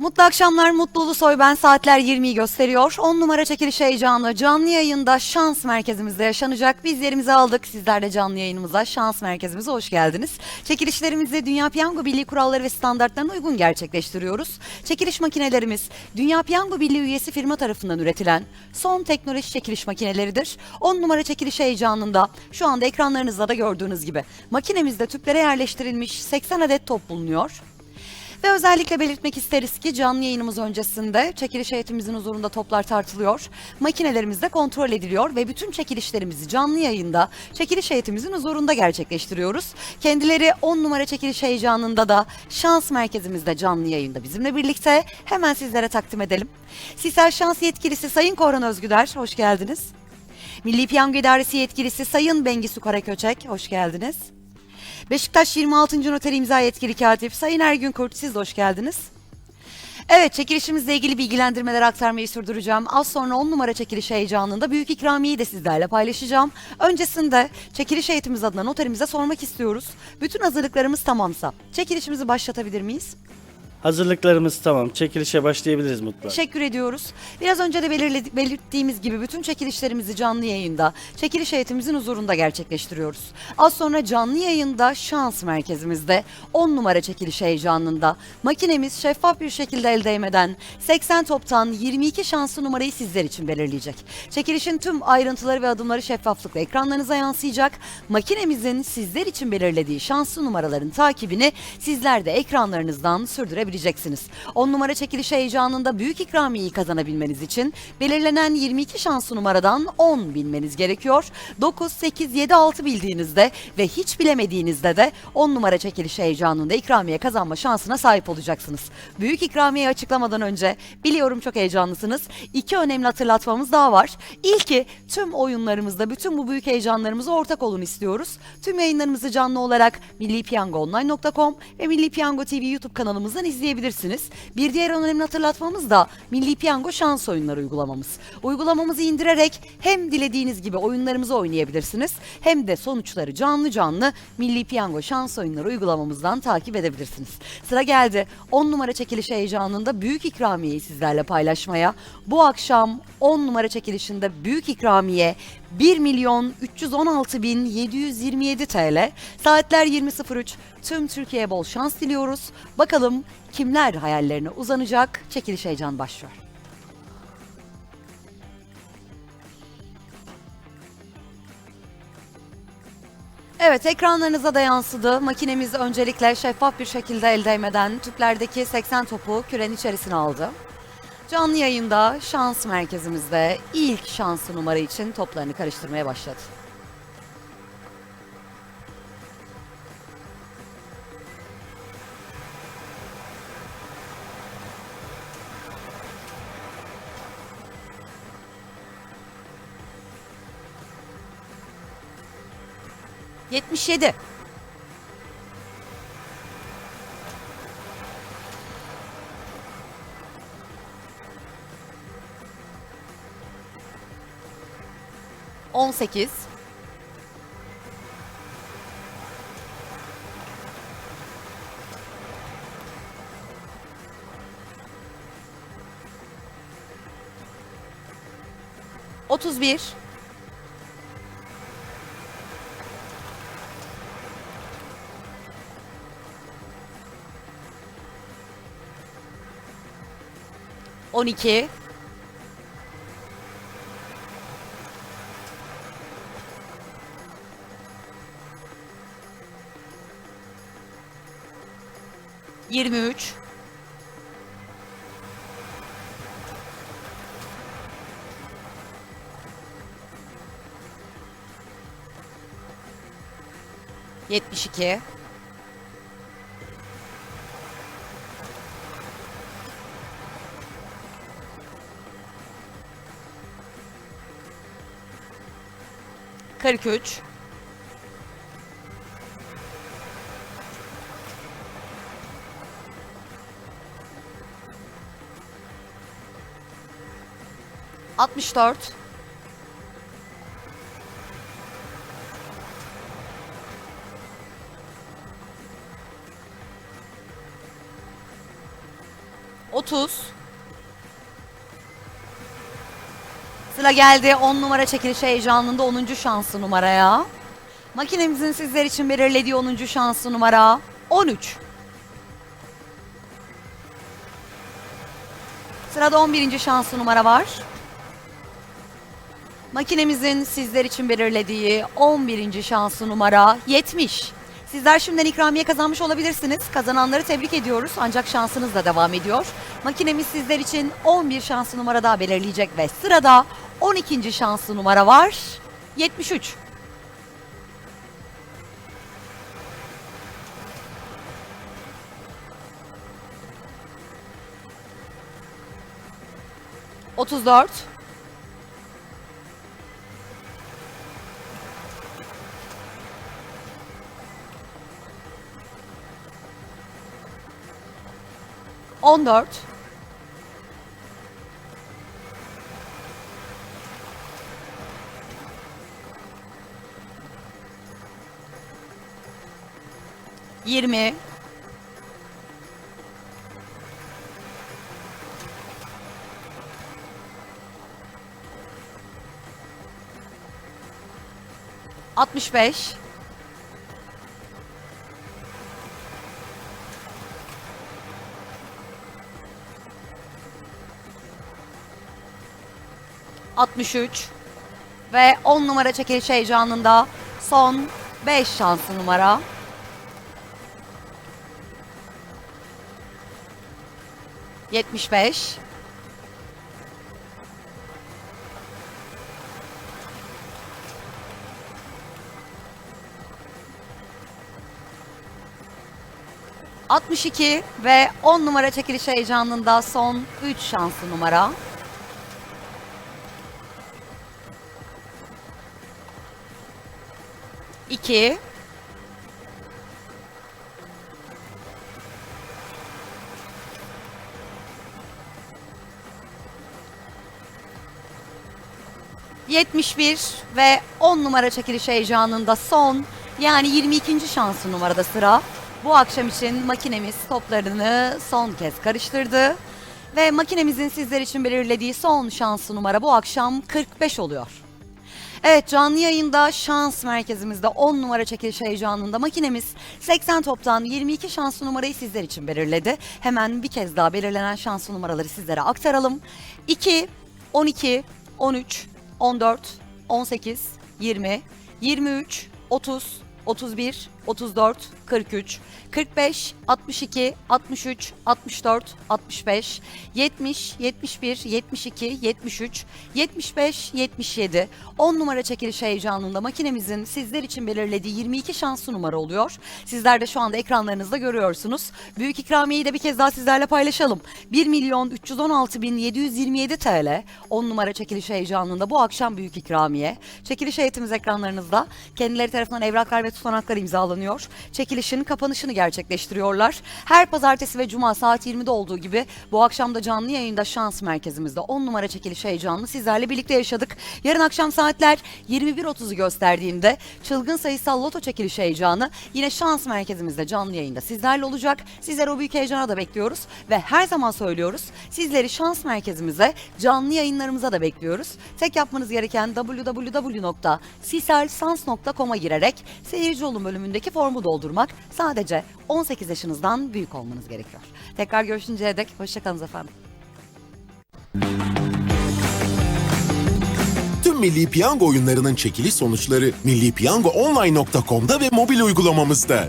Mutlu akşamlar, Mutlu Ulusoy ben. Saatler 20'yi gösteriyor. 10 numara çekiliş heyecanı canlı yayında şans merkezimizde yaşanacak. Biz yerimizi aldık. Sizler de canlı yayınımıza, şans merkezimize hoş geldiniz. Çekilişlerimizi Dünya Piyango Birliği kuralları ve standartlarına uygun gerçekleştiriyoruz. Çekiliş makinelerimiz Dünya Piyango Birliği üyesi firma tarafından üretilen son teknoloji çekiliş makineleridir. 10 numara çekiliş heyecanında şu anda ekranlarınızda da gördüğünüz gibi makinemizde tüplere yerleştirilmiş 80 adet top bulunuyor. Ve özellikle belirtmek isteriz ki canlı yayınımız öncesinde çekiliş heyetimizin huzurunda toplar tartılıyor. Makinelerimiz de kontrol ediliyor ve bütün çekilişlerimizi canlı yayında çekiliş heyetimizin huzurunda gerçekleştiriyoruz. Kendileri 10 numara çekiliş heyecanında da şans merkezimizde canlı yayında bizimle birlikte hemen sizlere takdim edelim. Sisel Şans Yetkilisi Sayın Korhan Özgüder, hoş geldiniz. Milli Piyango İdaresi Yetkilisi Sayın Bengisu Karaköçek, hoş geldiniz. Beşiktaş 26. Noter İmza Yetkili Katip Sayın Ergün Kurt siz de hoş geldiniz. Evet çekilişimizle ilgili bilgilendirmeler aktarmayı sürdüreceğim. Az sonra 10 numara çekiliş heyecanında büyük ikramiyeyi de sizlerle paylaşacağım. Öncesinde çekiliş heyetimiz adına noterimize sormak istiyoruz. Bütün hazırlıklarımız tamamsa çekilişimizi başlatabilir miyiz? Hazırlıklarımız tamam. Çekilişe başlayabiliriz Mutlu. Teşekkür ediyoruz. Biraz önce de belirledi- belirttiğimiz gibi bütün çekilişlerimizi canlı yayında, çekiliş heyetimizin huzurunda gerçekleştiriyoruz. Az sonra canlı yayında şans merkezimizde 10 numara çekiliş heyecanında makinemiz şeffaf bir şekilde el değmeden 80 toptan 22 şanslı numarayı sizler için belirleyecek. Çekilişin tüm ayrıntıları ve adımları şeffaflıkla ekranlarınıza yansıyacak. Makinemizin sizler için belirlediği şanslı numaraların takibini sizler de ekranlarınızdan sürdürebileceksiniz. 10 numara çekiliş heyecanında büyük ikramiyeyi kazanabilmeniz için belirlenen 22 şanslı numaradan 10 bilmeniz gerekiyor. 9, 8, 7, 6 bildiğinizde ve hiç bilemediğinizde de 10 numara çekiliş heyecanında ikramiye kazanma şansına sahip olacaksınız. Büyük ikramiyeyi açıklamadan önce biliyorum çok heyecanlısınız. İki önemli hatırlatmamız daha var. İlki tüm oyunlarımızda bütün bu büyük heyecanlarımıza ortak olun istiyoruz. Tüm yayınlarımızı canlı olarak millipiyangoonline.com ve Milli Piyango TV YouTube kanalımızdan izleyebilirsiniz. Bir diğer önemli hatırlatmamız da Milli Piyango şans oyunları uygulamamız. Uygulamamızı indirerek hem dilediğiniz gibi oyunlarımızı oynayabilirsiniz hem de sonuçları canlı canlı Milli Piyango şans oyunları uygulamamızdan takip edebilirsiniz. Sıra geldi 10 numara çekiliş heyecanında büyük ikramiyeyi sizlerle paylaşmaya. Bu akşam 10 numara çekilişinde büyük ikramiye 1 milyon 316 bin 727 TL. Saatler 20.03. Tüm Türkiye'ye bol şans diliyoruz. Bakalım kimler hayallerine uzanacak? Çekiliş heyecan başlıyor. Evet ekranlarınıza da yansıdı. Makinemiz öncelikle şeffaf bir şekilde el değmeden tüplerdeki 80 topu küren içerisine aldı. Canlı yayında şans merkezimizde ilk şanslı numara için toplarını karıştırmaya başladı. Yetmiş yedi. On sekiz. Otuz bir. On iki. 23 72 43 64 30 Sıra geldi 10 numara çekiliş heyecanında 10. şansı numaraya. Makinemizin sizler için belirlediği 10. şansı numara 13. Sırada 11. şansı numara var. Makinemizin sizler için belirlediği 11. şansı numara 70. Sizler şimdiden ikramiye kazanmış olabilirsiniz. Kazananları tebrik ediyoruz ancak şansınız da devam ediyor. Makinemiz sizler için 11 şanslı numara daha belirleyecek ve sırada 12. şanslı numara var. 73. Otuz dört. On dört. Yirmi. Altmış beş. Altmış üç. Ve 10 numara çekiliş heyecanında son 5 şanslı numara. Yetmiş beş. Altmış iki ve 10 numara çekiliş heyecanında son 3 şanslı numara. İki. Yetmiş bir ve 10 numara çekiliş heyecanında son yani 22. şansı numarada sıra. Bu akşam için makinemiz toplarını son kez karıştırdı. Ve makinemizin sizler için belirlediği son şansı numara bu akşam 45 oluyor. Evet canlı yayında şans merkezimizde 10 numara çekiliş heyecanında makinemiz 80 toptan 22 şanslı numarayı sizler için belirledi. Hemen bir kez daha belirlenen şanslı numaraları sizlere aktaralım. 2, 12, 13, 14, 18, 20, 23, 30, 31, 34, 43, 45, 62, 63, 64, 65, 70, 71, 72, 73, 75, 77. 10 numara çekiliş heyecanında makinemizin sizler için belirlediği 22 şanslı numara oluyor. Sizler de şu anda ekranlarınızda görüyorsunuz. Büyük ikramiyeyi de bir kez daha sizlerle paylaşalım. 1 milyon 316 bin 727 TL 10 numara çekiliş heyecanında bu akşam büyük ikramiye. Çekiliş heyetimiz ekranlarınızda. Kendileri tarafından evraklar ve tutanaklar imzalanıyor. Çekilişin kapanışını gerçekleştiriyorlar. Her pazartesi ve cuma saat 20'de olduğu gibi bu akşam da canlı yayında şans merkezimizde 10 numara çekiliş heyecanını sizlerle birlikte yaşadık. Yarın akşam saatler 21.30'u gösterdiğinde çılgın sayısal loto çekiliş heyecanı yine şans merkezimizde canlı yayında sizlerle olacak. Sizleri o büyük heyecana da bekliyoruz ve her zaman söylüyoruz sizleri şans merkezimize canlı yayınlarımıza da bekliyoruz. Tek yapmanız gereken www.siselsans.com'a girerek seyirci olun bölümündeki formu doldurmak. Sadece 18 yaşınızdan büyük olmanız gerekiyor. Tekrar görüşünceye dek hoşçakalın efendim. Tüm Milli Piyango oyunlarının çekiliş sonuçları millipiyangoonline.com'da ve mobil uygulamamızda.